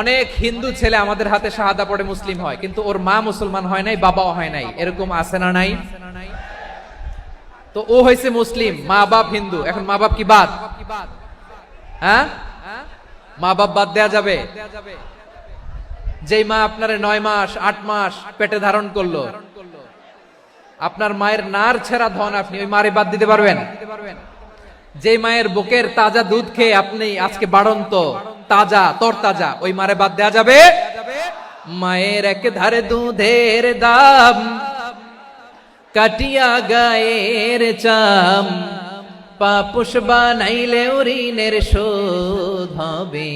অনেক হিন্দু ছেলে আমাদের হাতে শাহাদা পড়ে মুসলিম হয়, কিন্তু ওর মা মুসলমান হয় নাই, বাবাও হয় নাই। এরকম আছে না নাই? তো ও হয়েছে মুসলিম মা বাপ হিন্দু। এখন মা বাপ কি বাদ? হ্যাঁ? মা বাপ বাদ দেয়া যাবে? যেই মা আপনার নয় মাস, আট মাস পেটে ধারণ করল, আপনার মায়ের নার ছেঁড়া ধন আপনি ওই মারে বাদ দিতে পারবেন? যে মায়ের বুকের তাজা দুধ খেয়ে আপনি আজকে বাড়ন্ত তাজা তর তাজা ওই মারে বাদ দেয়া যাবে? মায়ের এক ধারে দুধের দাম, কাটিয়া গায়ের চাম, পাপুষ বানাইলে ঋণের শোধ হবে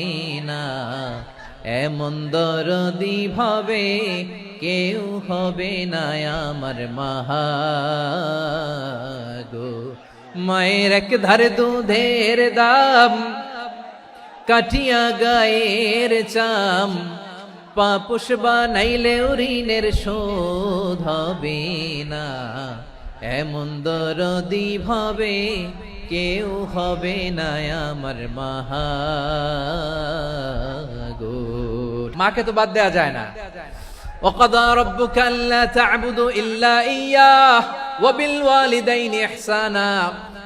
না। এমন দরদি ভাবে কেউ হবে না আমার মাহা গো মায়ের এক ধারে দুধের দাম কাটিয়া গায়ের চাম পাপুষ বানাইলে ঋণের শোধ হবে না এমন দরদি ভাবে কেউ হবে না আমার মাহাগো মাকে তো বাদ দেয়া যায় না وقضى ربك ألا تعبدوا إلا إياه وبالوالدين إحسانا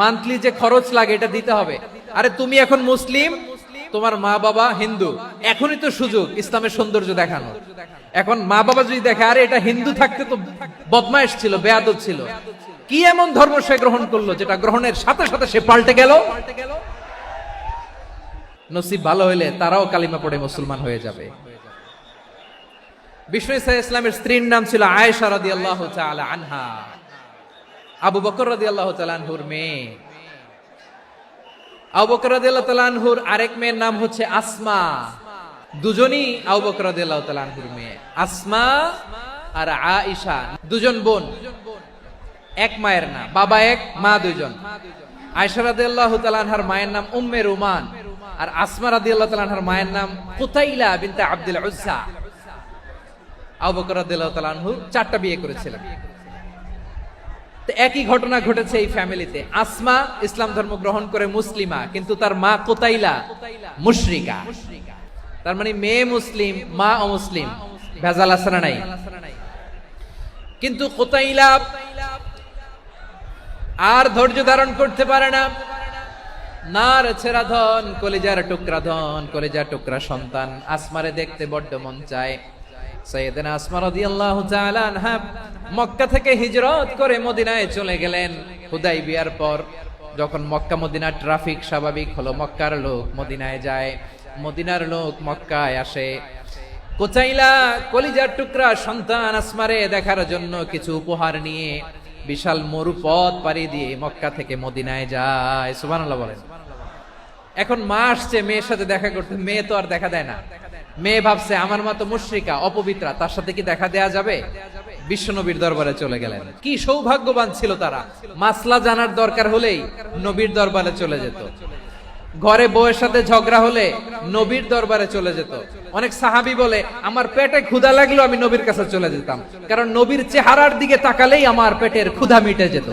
মান্থলি যে খরচ লাগে, এটা দিতে হবে। আরে তুমি এখন মুসলিম, তোমার মা বাবা হিন্দু। এখনই তো সুযোগ ইসলামের সৌন্দর্য দেখানো এখন মা বাবা যদি দেখে, আরে এটা হিন্দু থাকতে তো বদমাইশ ছিল, বেয়াদব ছিল। কি এমন ধর্ম সে গ্রহণ করল যেটা গ্রহণের সাথে সাথে সে পাল্টে গেল? নসিব ভালো হইলে তারাও কালিমা পড়ে মুসলমান হয়ে যাবে। বিষ্ণু ইসলামের স্ত্রীর নাম ছিল আয়েশা রাদি আল্লাহ আনহা। আবু বকর রাদি আল্লাহ তালানহুর মেয়ে। আবু বকর রাদি আল্লাহ তালানহুর আরেক মেয়ের নাম হচ্ছে আসমা। দুজনই আবু বকর রাদি আল্লাহ তালানহুর মেয়ে। আসমা আর আয়েশা, দুজন বোন। এক মায়ের না বাবা এক, মা দুজন আয়েশা রাদি আল্লাহ তালানহার মায়ের নাম উম্মে রুমান আর আসমা রাদি আল্লাহ তালানহার মায়ের নাম কুতাইলা বিনতে আব্দুল উজ্জা। আবু বকর রাদিয়াল্লাহু তাআলা আনহু চারটা বিয়ে করেছিলেন। একই ঘটনা ঘটেছে এই ফ্যামিলিতে আসমা ইসলাম ধর্ম গ্রহণ করে মুসলিমা, কিন্তু তার মা কোতাইলা, মুশরিকা। তার মানে মেয়ে মুসলিম, মা অমুসলিম, ভেজাল আছে না নাই? কিন্তু কোতাইলা আর ধৈর্য ধারণ করতে পারে না। নার ছেড়া ধন, কলেজার টুকরা ধন, কলিজার টুকরা সন্তান। আসমারে দেখতে বড্ড মন চায়। মক্কা থেকে হিজরত করে মদিনায় চলে গেলেন হুদাই বিয়ার পর। যখন মক্কা মদিনা ট্রাফিক স্বাভাবিক হলো, মক্কার লোক মদিনায় যায়, মদিনার লোক মক্কায় আসে। কোচাইলা কলিজার টুকরা সন্তান আসমারে দেখার জন্য কিছু উপহার নিয়ে বিশাল মরু পথ পাড়ি দিয়ে মক্কা থেকে মদিনায় যায়। সুবহানাল্লাহ বলেন। এখন মা আসছে, মেয়ের সাথে দেখা করতে, মেয়ে তো আর দেখা দেয় না। মেয়ে ভাবছে, আমার মতো মুশ্রিকা, অপবিত্রা, তার সাথে কি দেখা দেয়া যাবে? বিশ্বনবীর দরবারে চলে গেলেন। কি সৌভাগ্যবান ছিল তারা। মাসলা জানার দরকার হলেই নবীর দরবারে চলে যেত। ঘরে বউয়ের সাথে ঝগড়া হলে নবীর দরবারে চলে যেত। অনেক সাহাবি বলে, আমার পেটে ক্ষুধা লাগল আমি নবীর কাছে চলে যেতাম। কারণ নবীর চেহারার দিকে তাকালেই আমার পেটের ক্ষুধা মিটে যেত।